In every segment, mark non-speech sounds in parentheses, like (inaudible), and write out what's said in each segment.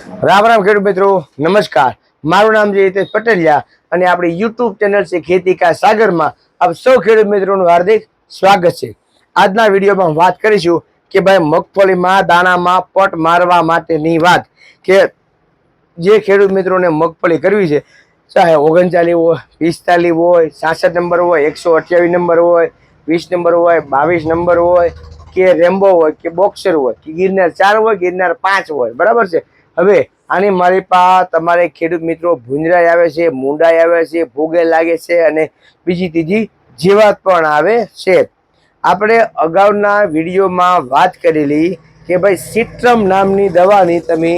રામ રામ ખેડૂત મિત્રો, નમસ્કાર. મારું નામ છે હિતેશ પટેલિયા અને આપણી યુટ્યુબ ચેનલ છે ખેતી કા સાગરમાં. આપ સૌ ખેડૂત મિત્રોનું હાર્દિક સ્વાગત છે. આજના વિડીયોમાં વાત કરીશું કે ભાઈ મગફળીમાં, દાણામાં પટ મારવા માટેની વાત કે જે ખેડૂત મિત્રોને મગફળી કરવી છે, ચાહે ઓગણચાલીસ હોય, પિસ્તાલીસ હોય, સાસઠ નંબર હોય, એકસો અઠ્યાવીસ નંબર હોય, વીસ નંબર હોય, બાવીસ નંબર હોય, કે રેમ્બો હોય, કે બોક્સર હોય, કે ગિરનાર ચાર હોય, ગિરનાર પાંચ હોય. બરાબર છે? હવે આની મારી પાસે તમારે ખેડૂત મિત્રો ભૂંજરાય આવે છે મુંડાઈ આવે છે, ભોગે લાગે છે અને બીજી ત્રીજી જીવાત પણ આવે છે. આપણે અગાઉના વિડીયોમાં વાત કરેલી કે ભાઈ સિટ્રમ નામની દવાની તમે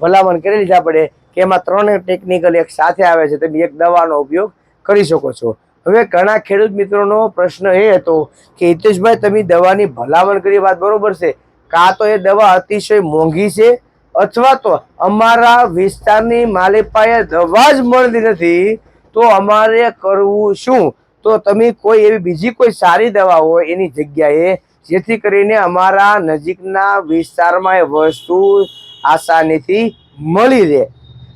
ભલામણ કરેલી છે આપણે કે એમાં ત્રણે ટેકનિકલ એક સાથે આવે છે, તમે એક દવાનો ઉપયોગ કરી શકો છો. હવે ઘણા ખેડૂત મિત્રોનો પ્રશ્ન એ હતો કે હિતેશભાઈ, તમે દવાની ભલામણ કરી વાત બરોબર છે. કાં તો એ દવા અતિશય મોંઘી છે અથવા તો અમારા વિસ્તારની માલિપાએ દવા જ મળતી નથી, તો અમારે કરવું શું? તો તમે કોઈ એવી બીજી કોઈ સારી દવા હોય એની જગ્યાએ, જેથી કરીને અમારા નજીકના વિસ્તારમાં એ વસ્તુ આસાનીથી મળી રહે.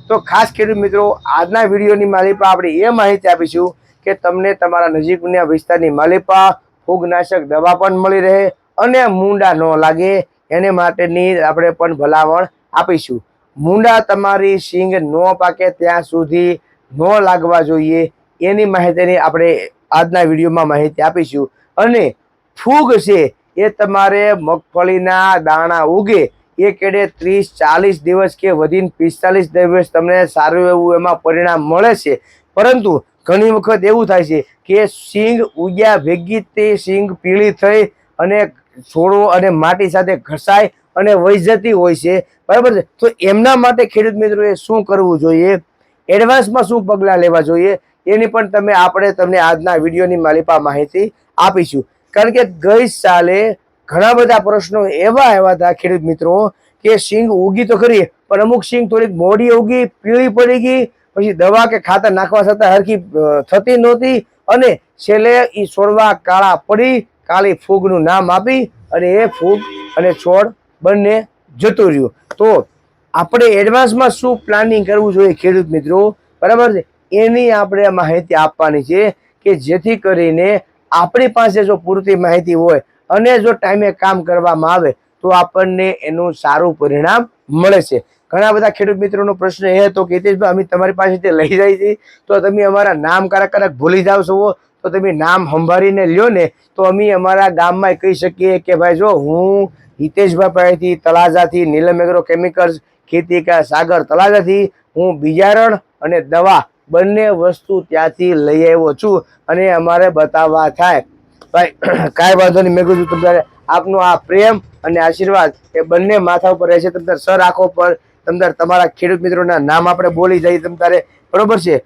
તો ખાસ ખેડૂત મિત્રો, આજના વિડીયોની માલિપા આપણે એ માહિતી આપીશું કે તમને તમારા નજીકના વિસ્તારની માલિપા ફૂગનાશક દવા પણ મળી રહે અને મૂંડા ન લાગે. એને માટેની આપણે પણ ભલામણ આપીશું. મૂંડા તમારી સિંગ ન પાકે ત્યાં સુધી ન લાગવા જોઈએ. એની માહિતીની આપણે આજના વિડીયોમાં માહિતી આપીશું. અને ફૂગ છે, એ તમારે મગફળીના દાણા ઉગે, એ કેડે ત્રીસ, ચાલીસ દિવસ કે વધીને પિસ્તાલીસ દિવસ તમને સારું એવું એમાં પરિણામ મળે છે. પરંતુ ઘણી વખત એવું થાય છે કે સિંગ ઉગ્યા ભેગી તે સિંગ પીળી થઈ અને છોડો અને માટી સાથે ઘસાય અને વહી જતી હોય છે. બરાબર છે? તો એમના માટે ખેડૂત મિત્રોએ શું કરવું જોઈએ? એડવાન્સમાં શું પગલાં લેવા જોઈએ? એની પણ તમે આપણે તમને આજના વિડીયોની માલિપા માહિતી આપીશું. કારણ કે ગઈ સાલે ઘણા બધા પ્રશ્નો એવા આવ્યા હતા ખેડૂત મિત્રો કે સિંગ ઉગી તો ખરી, પણ અમુક સિંગ થોડીક મોડી ઉગી, પીળી પડી ગઈ, પછી દવા કે ખાતર નાખવા છતાં હરખી થતી નહોતી અને છેલ્લે એ છોડવા કાળા પડી, કાળી ફૂગનું નામ આપી અને એ ફૂગ અને છોડ બંને જતું રહ્યું. તો આપણે એડવાન્સમાં શું પ્લાનિંગ કરવું જોઈએ ખેડૂત મિત્રો? બરાબર છે? એની આપણે માહિતી આપવાની છે કે જેથી કરીને આપણી પાસે જો પૂરતી માહિતી હોય અને જો ટાઈમે કામ કરવામાં આવે તો આપણને એનું સારું પરિણામ મળે છે. ઘણા બધા ખેડૂત મિત્રોનો પ્રશ્ન એ હતો કે હિતેશભાઈ, અમે તમારી પાસેથી લઈ જાય છે, તો તમે અમારા નામ કારક કારક ભૂલી જાવ છો, તો તમે નામ સંભાળીને લ્યો ને, તો અમે અમારા ગામમાં કહી શકીએ કે, ભાઈ, જો હું હિતેશભાઈ પાસેથી તળાજાથી નીલમ એગ્રો કેમિકલ્સ, ખેતી કા સાગર તળાજાથી હું બિયારણ અને દવા બંને વસ્તુ ત્યાંથી લઈ આવ્યો છું અને અમારે બતાવવા થાય. ભાઈ, (clears throat) કાંઈ વાંધો નહીં. મેં કીધું તમારે આપનો આ પ્રેમ અને આશીર્વાદ એ બંને માથા ઉપર રહેશે. તમે તારે સર આંખો પર તમને તમારા ખેડૂત મિત્રોના નામ આપણે બોલી જઈએ. તમ તારે, બરોબર છે?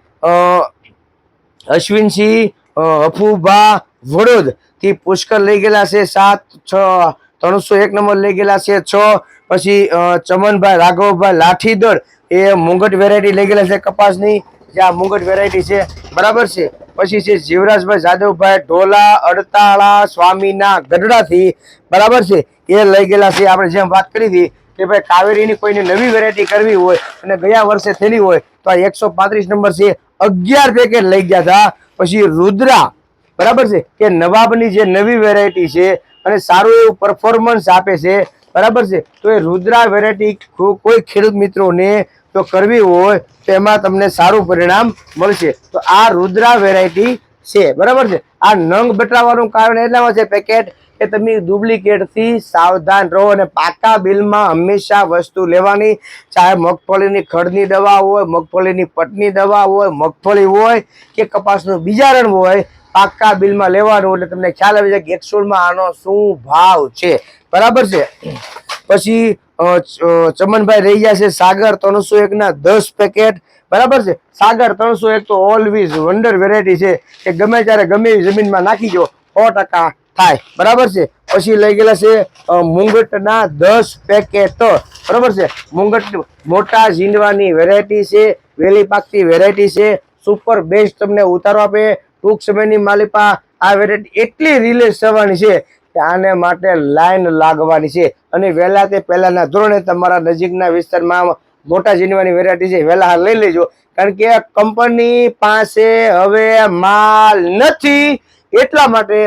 અશ્વિનસિંહ અફુભા હફુભા વડોદથી પુષ્કર લઈ ગયેલા છે. સાત, છ ત્રણસો એક નંબર લઈ ગયેલા છે. છ, પછી ચમનભાઈ, રાઘવભાઈ, લાઠીદળ, એ મુંગટ વેરાયટી લઈ ગયેલા છે કપાસની. જે આ મુંગટ વેરાયટી છે, બરાબર છે? પછી છે જીવરાજભાઈ જાદવભાઈ, ઢોલા, અડતાળા, સ્વામીના ગઢડાથી, બરાબર છે? એ લઈ ગયેલા છે. આપણે જેમ વાત કરી હતી કે ભાઈ કાવેરીની કોઈની નવી વેરાયટી કરવી હોય અને ગયા વર્ષે થયેલી હોય, તો આ એકસો પાંત્રીસ નંબર છે અગિયાર પેકેટ લઈ ગયા હતા. પછી રુદ્રા, બરાબર છે? કે નવાબની જે નવી વેરાયટી છે અને સારું એવું પરફોર્મન્સ આપે છે. બરાબર છે? તો એ રુદ્રા વેરાયટી કોઈ ખેડૂત મિત્રોને જો કરવી હોય તો એમાં તમને સારું પરિણામ મળશે. તો આ રુદ્રા વેરાયટી છે. બરાબર છે? આ નંગ બટાવવાનું કારણ એટલામાં છે પેકેટ કે તમે ડુપ્લિકેટથી સાવધાન રહો અને પાકા બિલમાં હંમેશા વસ્તુ લેવાની. ચાહે મગફળીની ખડની દવા હોય, મગફળીની પટની દવા હોય, મગફળી હોય કે કપાસનું બીજારણ હોય, પાકા બિલમાં લેવાનું એટલે તમને ખ્યાલ આવી જાય કે એકસોળમાં આનો શું ભાવ છે. બરાબર છે? પછી ચમનભાઈ રહી ગયા છે સાગર ત્રણસો એક ના દસ પેકેટ. બરાબર છે? સાગર ત્રણસો એક તો ઓલવેઝ વંડર વેરાયટી છે કે ગમે ત્યારે ગમે એવી જમીનમાં નાખી દો સો ટકા થાય બરાબર છે? પછી લઈ ગયેલા છે મુંગટના દસ પેકેટ. બરાબર છે? મુંગટ મોટા ઝીંડવાની વેરાયટી છે, વેલી પાકતી વેરાયટી છે. સુપર બેસ્ટ તમને ઉતારો આપે. ટૂંક સમયની માલિપા આ વેરાયટી એટલી રિલીઝ થવાની છે આને માટે લાઈન લાગવાની છે. અને વહેલા તે પહેલાના ધોરણે તમારા નજીકના વિસ્તારમાં મોટા જીનવાની વેરાયટી છે, વહેલા લઈ લેજો. કારણ કે કંપની પાસે હવે માલ નથી. એટલા માટે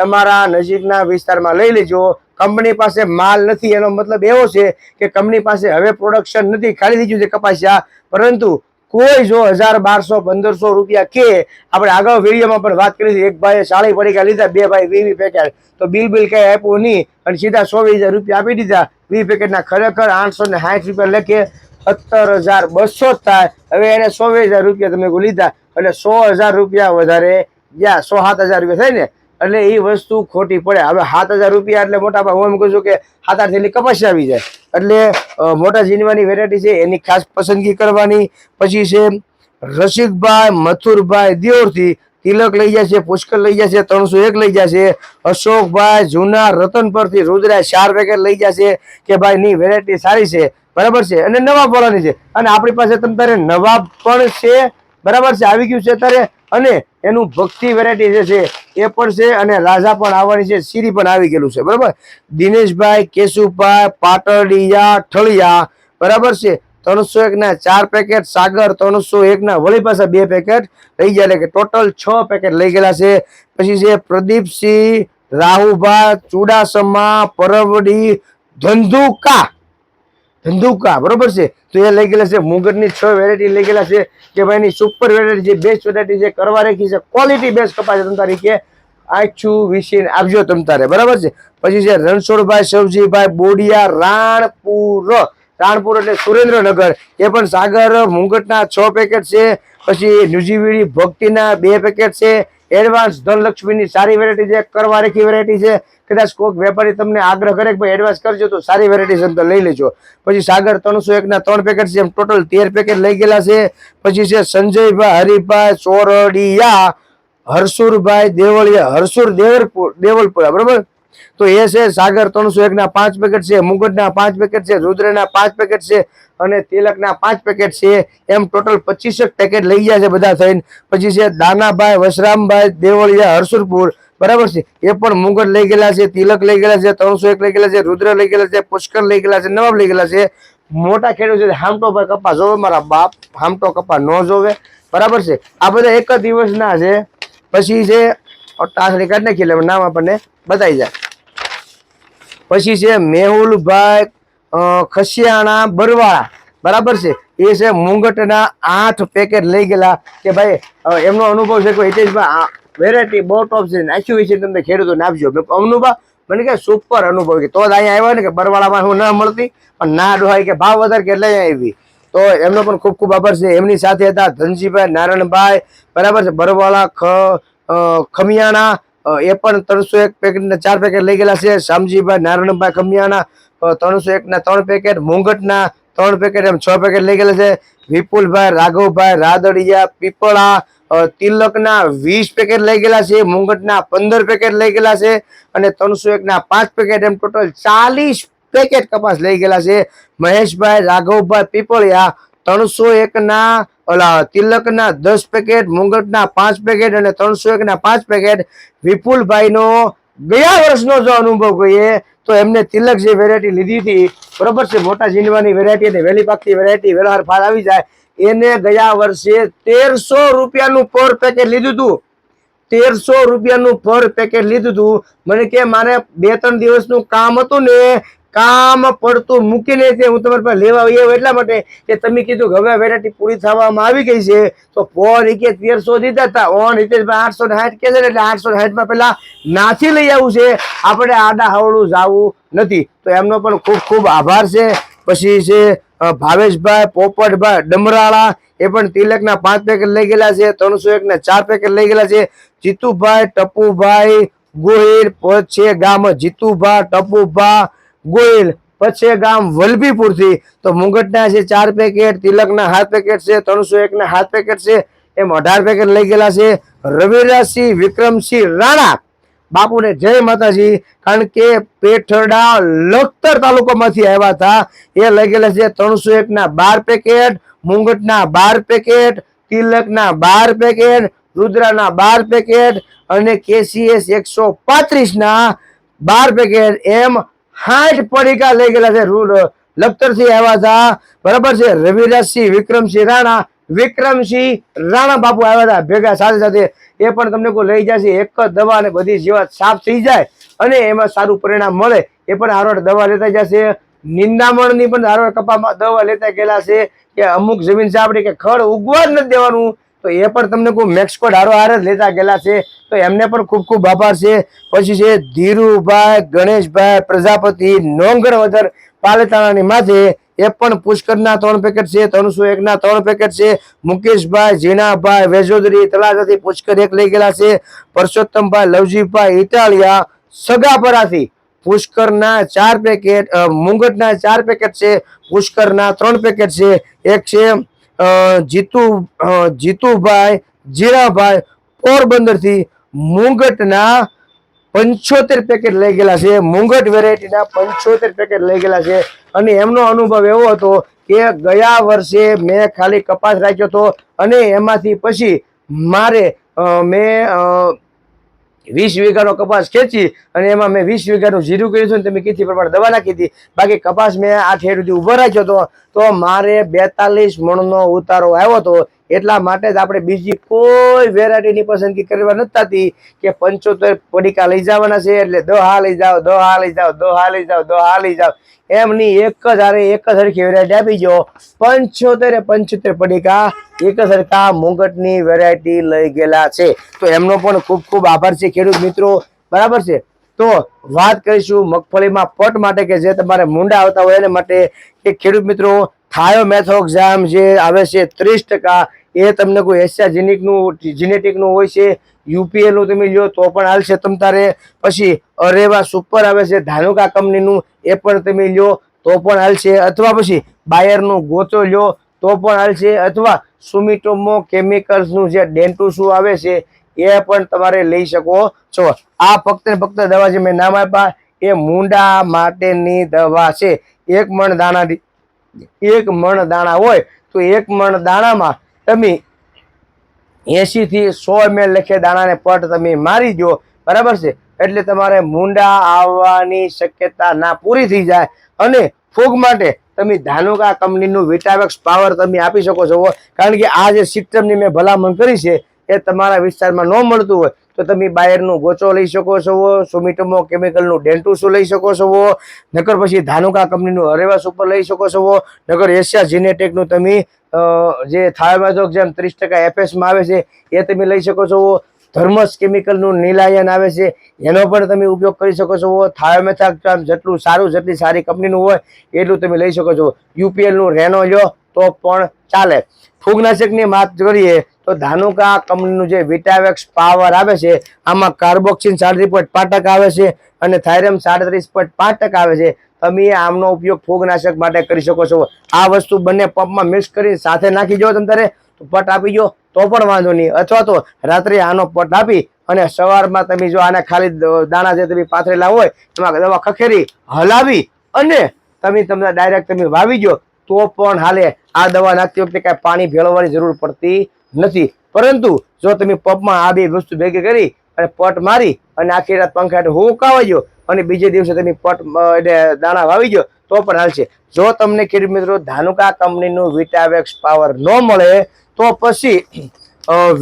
તમારા નજીકના વિસ્તારમાં લઈ લેજો. કંપની પાસે માલ નથી, એનો મતલબ એવો છે કે કંપની પાસે હવે પ્રોડક્શન નથી, ખાલી થઈ ગયું છે કપાસિયા. પરંતુ કોઈ જો હજાર બારસો, પંદરસો રૂપિયા કે, આપણે આગળ વિડીયોમાં પણ વાત કરી હતી એક ભાઈએ સાડી પડીકા લીધા, બે ભાઈ વી વી પેકેટ તો બિલ બિલ કંઈ આપ્યું નહીં, અને સીધા ચોવીસ હજાર રૂપિયા આપી દીધા. વી પેકેટના ખરેખર આઠસો ને સાઠ રૂપિયા લખે, સત્તર હજાર બસો થાય. હવે એને ચોવીસ હજાર રૂપિયા તમે લીધા. એટલે સો હજાર રૂપિયા વધારે ગયા સો સાત હજાર રૂપિયા થાય ને એટલે એ વસ્તુ ખોટી પડે. હવે સાત હજાર રૂપિયા એટલે મોટા ભાગ હું એમ કહું છું કે સાત આઠ થેલી કપાસી આવી જાય. એટલે મોટા જીનવાની વેરાયટી છે, એની ખાસ પસંદગી કરવાની. પછી છે, રસિકભાઈ મથુરભાઈ દિયોરથી તિલક લઈ છે પુષ્કર લઈ છે, ત્રણસો એક લઈ છે. અશોકભાઈ જૂના રતન પરથી રુદ્રા ચાર પેકેટ લઈ છે કે ભાઈ ની વેરાયટી સારી છે. બરાબર છે? અને નવાબ વાળાની છે. અને આપણી પાસે તમ તારે નવાબ પણ છે બરાબર છે? આવી ગયું છે અત્યારે. અને એનું ભક્તિ વેરાયટી જે છે, એ પણ છે અને રાજા પણ આવવાની છે સીરી પણ આવી ગયેલું છે. બરાબર? દિનેશભાઈ, કેશુભાઈ પાટડિયા ઠળિયા. બરાબર છે? ત્રણસો એક ના ચાર પેકેટ સાગર ત્રણસો એક ના વળી પાસે બે પેકેટ લઈ ગયા કે ટોટલ છ પેકેટ લઈ ગયેલા છે. પછી છે પ્રદીપસિંહ રાહુભા ચુડાસમા પરવડી ધંધુકા. ધંધુકા, બરોબર છે? તો એ લઈ ગયેલા છે મુગરની છ વેરાયટી લઈ ગયેલા છે કે ભાઈ એની સુપર વેરાયટી છે બેસ્ટ વેરાયટી છે કરવા રાખી છે ક્વોલિટી બેસ્ટ કપાસ તમ તારી આછું વિશીન આપજો તમ તારે, બરાબર છે? પછી છે રણછોડભાઈ સવજીભાઈ બોડિયા, રાણપુર. રાણપુર એટલે સુરેન્દ્રનગર. એ પણ સાગર, મુંગટના છ પેકેટ છે. પછી ન્યુજીવીડી ભક્તિના બે પેકેટ છે. એડવાન્સ ધનલક્ષ્મીની સારી વેરાયટી છે કરવા રેખી વેરાયટી છે, કદાચ કોઈક વેપારી તમને આગ્રહ કરે કે ભાઈ એડવાન્સ કરજો તો સારી વેરાયટી છે તો લઈ લેજો. પછી સાગર ત્રણસો એકના ત્રણ પેકેટ છે એમ ટોટલ તેર પેકેટ લઈ ગયેલા છે. પછી છે સંજયભાઈ, હરિભાઈ ચોરડિયા હરસુરભાઈ, દેવળિયા, હરસુર દેવરપુર, દેવલપુરા, બરોબર? તો એ છે સાગર ત્રણસો એક ના પાંચ પેકેટ છે, મુગટના પાંચ પેકેટ છે રુદ્રના પાંચ પેકેટ છે અને તિલકના પાંચ પેકેટ છે. એમ ટોટલ પચીસેક પેકેટ લઈ ગયા છે બધા થઈને. પછી છે દાનાભાઈ, વસરામભાઈ, દેવળિયા, હરસુરપુર. બરાબર છે? એ પણ મુગટ લઈ ગયેલા છે, તિલક લઈ ગયેલા છે, ત્રણસો એક લઈ ગયેલા છે, રુદ્ર લઈ ગયેલા છે, પુષ્કર લઈ ગયેલા છે, નવાબ લઈ ગયેલા છે. મોટા ખેડૂત છે, હામટો ભાઈ કપા જોવે, મારા બાપ હામટો કપા ન જોવે. બરાબર છે? આ બધા એક જ દિવસના છે. પછી છે ટાસણી કાઢ નાખી એટલે નામ આપણને બતાવી જાય. પછી છે મેહુલભાઈ ખસિયાણા, બરવાળા. બરાબર છે? એ છે મુંગટના આઠ પેકેટ લઈ ગયેલા કે ભાઈ એમનો અનુભવ છે કે હિતેશભાઈ? વેરાયટી બહુ ટોપ છે નાખ્યું વિશે તમને ખેડૂતોને આપજો. અનુભવ? મને કે સુપર અનુભવ કે તો જ અહીંયા આવ્યો ને કે બરવાળામાં હું ના મળતી, પણ ના ડોહાય કે ભાવ વધારે કે લઈ આવી. તો એમનો પણ ખૂબ ખૂબ આભાર છે. એમની સાથે હતા ધનજીભાઈ નારાયણભાઈ. બરાબર છે? બરવાળા, ખ ખમિયાણા એ પણ ત્રણસો એક પેકેટ ચાર પેકેટ લઈ ગયેલા છે. શામજીભાઈ, નારાયણભાઈ ખમિયાણા ત્રણસો એક ના ત્રણ પેકેટ મોંઘટના ત્રણ પેકેટ એમ છ પેકેટ લઈ ગયેલા છે. વિપુલભાઈ, રાઘવભાઈ, રાદડિયા, પીપળા તિલકના વીસ પેકેટ લઈ ગયેલા છે. મુંગટના પંદર પેકેટ લઈ ગયેલા છે અને ત્રણસો એક ના પાંચ પેકેટ એમ ટોટલ ચાલીસ પેકેટ કપાસ લઈ ગયેલા છે. મહેશભાઈ, રાઘવભાઈ, પીપળિયા ત્રણસો એક ના ઓલા તિલકના દસ પેકેટ, મુંગટના પાંચ પેકેટ અને ત્રણસો એક ના પાંચ પેકેટ વિપુલભાઈનો ગયા વર્ષનો જો અનુભવ કહીએ તો એમને તિલક જે વેરાયટી લીધી હતી, બરોબર છે, મોટા જીનવાની વેરાયટી અને વહેલી પાકતી વેરાયટી વેલાહાર ફાળ આવી જાય, એને ગયા વર્ષે તેરસો રૂપિયાનું પર પેકેટ લીધું હતું તેરસો રૂપિયાનું પર પેકેટ લીધું હતું મને કે, મારે બે ત્રણ દિવસનું કામ હતું ને કામ પડતું મૂકીને તે હું તમારી પાસે લેવા આવ્યો એટલા માટે કે તમે કીધું કે હવે વેરાયટી પૂરી થવામાં આવી ગઈ છે, તો ફોન એ કે તેરસો દીધા હતા. ઓન હિતેશભાઈ આઠસો ને સાઠ કે છે એટલે આઠસો ને સાઠમાં પહેલાં નાથી લઈ આવવું છે. આપણે આડા હવળું જવું નથી. તો એમનો પણ ખૂબ ખૂબ આભાર છે. પછી છે ભાવેશભાઈ, પોપટભાઈ, ડમરાળા, એ પણ તિલકના પાંચ પેકેટ લઈ ગયેલા છે. ત્રણસો એકના ચાર પેકેટ લઈ ગયેલા છે. જીતુભાઈ, ટપુભાઈ, ગોહિલ, પછી ગામ જીતુભા, ટપુભા ગોહિલ પછી ગામ વલભીપુરથી તો મુંગટના છે ચાર પેકેટ તિલકના હાથ પેકેટ છે ત્રણસો એક ના હાથ પેકેટ છે, એમ અઢાર પેકેટ લઈ ગયેલા છે રવિરાજસિંહ વિક્રમસિંહ રાણા. બાપુને જય માતાજી, કારણ કે પેઠરડા લખતર તાલુકામાંથી આવ્યા હતા. એ લઈ ગયેલા છે ત્રણસો એક ના બાર પેકેટ મુંગટના બાર પેકેટ તિલકના બાર પેકેટ રુદ્રાના બાર પેકેટ અને કેસીએસ એકસો પાંત્રીસ ના બાર પેકેટ એમ સાઠ પડીકા લઈ ગયેલા છે લખતરસિંહ આવ્યા હતા બરાબર છે? રવિરાજસિંહ, વિક્રમસિંહ રાણા વિક્રમસિંહ રાણા બાપુ આવ્યા હતા, ભેગા સાથે સાથે. એ પણ તમને કોઈ લઈ જશે એક જ દવા અને બધી જીવાત સાફ થઈ જાય અને એમાં સારું પરિણામ મળે. એ પણ હારોડ દવા લેતા જશે. નિંદામણની પણ હારોડ કપામાં દવા લેતા ગયેલા છે કે અમુક જમીન છે આપણી કે ખડ ઉગવા જ નથી દેવાનું. તો એ પણ તમને કોઈ મેક્સકોડ હારો હારે જ લેતા ગયેલા છે. તો એમને પણ ખૂબ ખૂબ આભાર છે. પછી છે, ધીરુભાઈ, ગણેશભાઈ, પ્રજાપતિ, નોંગણવદર, પાલેતાણાની માથે એ પણ પુષ્કરના ત્રણ પેકેટ છે ત્રણસો એકના ત્રણ પેકેટ છે. મુકેશભાઈ જીનાભાઈ વેજોદરી, તળાજાથી પુષ્કર એક લઈ ગયેલા છે. પરસોત્તમભાઈ લવજીભાઈ ઇટાલિયા, સગાપરાથી પુષ્કરના ચાર પેકેટ મુંગટના ચાર પેકેટ છે, પુષ્કરના ત્રણ પેકેટ છે. એક છે જીતુ જીતુભાઈ, જીરાભાઈ પોરબંદરથી મુંગટના પંચોતેર પેકેટ લઈ ગયેલા છે. મુંગટ વેરાયટીના પંચોતેર પેકેટ લઈ ગયેલા છે. અને એમનો અનુભવ એવો હતો કે ગયા વર્ષે મેં ખાલી કપાસ રાખ્યો હતો અને એમાંથી પછી મારે મેં વીસ વીઘાનો કપાસ ખેંચી અને એમાં મેં વીસ વીઘાનું જીરું કર્યું હતું તમે કીધી પ્રમાણે દવા નાખી હતી. બાકી કપાસ મેં આ ઠેર સુધી ઊભો રાખ્યો હતો. તો મારે બેતાલીસ મણનો ઉતારો આવ્યો હતો. એટલા માટે જ આપણે બીજી કોઈ વેરાયટીની પસંદગી કરવા નથી થતી કે પંચોતેર પડીકા લઈ જવાના છે એટલે દોહા લઈ જાઓ, દોહા લઈ જાઓ, દોહા લઈ જાઓ, દોહા લઈ જાઓ. એમની એક જ હારે એક જ સરખી વેરાયટી આપી જો પંચોતેર પંચોતેર પડીકા એક સરખા મુંગટની વેરાયટી લઈ ગયેલા છે. તો એમનો પણ ખૂબ ખૂબ આભાર છે ખેડૂત મિત્રો. બરાબર છે? તો વાત કરીશું મગફળીમાં પટ માટે કે જે તમારે મુંડા આવતા હોય એને માટે. કે ખેડૂત મિત્રો થાયોમેથોક્ઝામ જે આવે છે ત્રીસ ટકા, એ તમને કોઈ એશિયા જીનિકનું, જીનેટિકનું હોય છે, યુપીએલનું તમે લ્યો તો પણ હાલશે તમ પછી અરેવા સુપર આવે છે, ધાનુકા કંપનીનું, એ પણ તમે લ્યો તો પણ હાલશે અથવા પછી બાયરનું ગોચો લ્યો તો પણ હાલશે અથવા સુમિટોમો કેમિકલ્સનું જે ડેન્ટુસુ આવે છે એ પણ તમારે લઈ શકો છો. આ ફક્ત ફક્ત દવા જે મેં નામ આપ્યા, એ મૂંડા માટેની દવા છે. એક મણ દાણા એક મણ દાણા હોય તો એક મણ દાણામાં તમે એસી થી સો એમએલ લખે દાણાને પટ તમે મારી દો. બરાબર છે? એટલે તમારે મૂંડા આવવાની શક્યતા ના પૂરી થઈ જાય. અને ફૂગ માટે તમે ધાનુકા કંપનીનું વિટાવેક્સ પાવર તમે આપી શકો છો. કારણ કે આ જે સિસ્ટમની મેં ભલામણ કરી છે એ તમારા વિસ્તારમાં ન મળતું હોય તો તમે બાયરનું ગોચો લઈ શકો છો, સુમિટમો કેમિકલનું ડેન્ટુસુ લઈ શકો છો, નકર પછી ધાનુકા કંપનીનું હરેવાસ ઉપર લઈ શકો છો, નકર એશિયા જીનેટેકનું તમે જે થાયોમેઝોક જેમ ત્રીસ ટકા એફએસમાં આવે છે, એ તમે લઈ શકો છો, ધર્મસ કેમિકલનું નીલાયન આવે છે, એનો પણ તમે ઉપયોગ કરી શકો છો થાયોમેથાક્સામ જેટલું સારું જેટલી સારી કંપનીનું હોય એટલું તમે લઈ શકો છો, યુપીએલનું રેનો લ્યો તો પણ ચાલે. ફૂગનાશકની વાત કરીએ તો ધાનુકા કંપનીનું જે વિટાવેક્સ પાવર આવે છે, આમાં કાર્બોક્સિન સાડત્રીસ પોઈન્ટ પાંચ ટકા આવે છે અને થાઇરમ સાડત્રીસ પોઈન્ટ પાંચ ટકા આવે છે. તમે આમનો ઉપયોગ ફૂગનાશક માટે કરી શકો છો. આ વસ્તુ બંને પંપમાં મિક્સ કરી સાથે નાખી દો તમારે તો પટ આપી દો, તો પણ વાંધો નહીં. અથવા તો રાત્રે આનો પટ આપી અને સવારમાં તમે જો આને ખાલી દાણા જે તમે પાથરેલા હોય, એમાં દવા ખખેરી, હલાવી અને તમે તમને ડાયરેક્ટ તમે વાવી દો. તો પણ હાલે, આ દવા નાખતી વખતે કાંઈ પાણી ભેળવવાની જરૂર પડતી નથી. પરંતુ જો તમે પપમાં આ બે વસ્તુ ભેગી કરી અને પટ મારી અને આખી રાત પંખા હેઠળ હુકાવા દો અને બીજે દિવસે તમે પટ એટલે દાણા વાવી જો તો પણ હાલશે જો તમને ખેડૂત મિત્રો ધાનુકા કંપનીનું વિટાવેક્સ પાવર ન મળે, તો પછી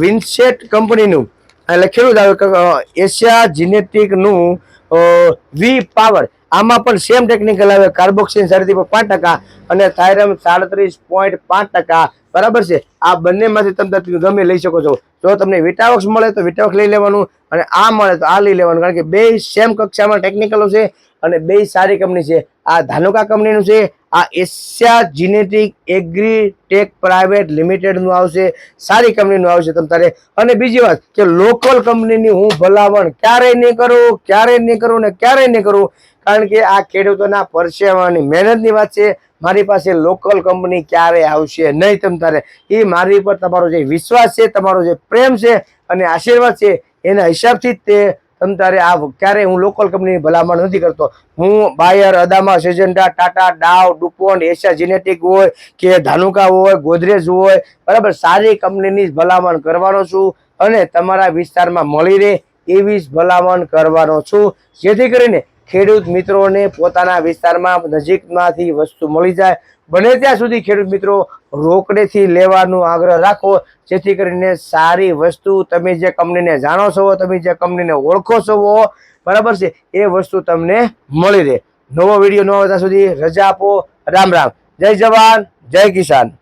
વિન્સેટ કંપનીનું એટલે ખેડૂત એશિયા જીનેટિકનું વી પાવર આમાં પણ સેમ ટેકનિકલ આવે. કાર્બોક્સિન સાડત્રીસ પાંચ ટકા અને થાયરમ સાડત્રીસ પોઈન્ટ પાંચ ટકા. બરાબર છે? આ બંનેમાંથી તમે ગમે લઈ શકો છો. જો તમને વિટાવક્સ મળે તો વિટાવક્સ લઈ લેવાનું અને આ મળે તો આ લઈ લેવાનું. કારણ કે બે સેમ કક્ષામાં ટેકનિકલો છે અને બે સારી કંપની છે. આ ધાનુકા કંપનીનું છે. આ એશિયા જીનેટિક એગ્રીટેક પ્રાઇવેટ લિમિટેડનું આવશે. સારી કંપનીનું આવશે તમ તારે. અને બીજી વાત કે લોકલ કંપનીની હું ભલામણ ક્યારેય નહીં કરું, ક્યારેય નહીં કરું ને ક્યારેય નહીં કરું. કારણ કે આ ખેડૂતોના પરસેવાની મહેનતની વાત છે. મારી પાસે લોકલ કંપની ક્યારે આવશે નહીં તમ તારે. એ મારી પર તમારો જે વિશ્વાસ છે, તમારો જે પ્રેમ છે અને આશીર્વાદ છે, એના હિસાબથી જ તે તમ તારે આ ક્યારેય હું લોકલ કંપનીની ભલામણ નથી કરતો. હું Bayer, Adama Syngenta Tata Dow DuPont Asia genetic હોય કે ધાનુકા હોય, ગોદરેજ હોય, બરાબર, સારી કંપનીની જ ભલામણ કરવાનો છું અને તમારા વિસ્તારમાં મળી રહે એવી જ ભલામણ કરવાનો છું. જેથી કરીને ખેડૂત મિત્રોને પોતાના વિસ્તારમાં નજીકમાંથી વસ્તુ મળી જાય. બને ત્યાં સુધી ખેડૂત મિત્રો રોકડેથી લેવાનો આગ્રહ રાખો જેથી કરીને સારી વસ્તુ તમે જે કંપનીને જાણો છો, તમે જે કંપનીને ઓળખો છો, બરાબર છે, એ વસ્તુ તમને મળી રહે. નવો વીડિયો ન આવે સુધી રજા આપો. રામ રામ. જય જવાન, જય કિસાન.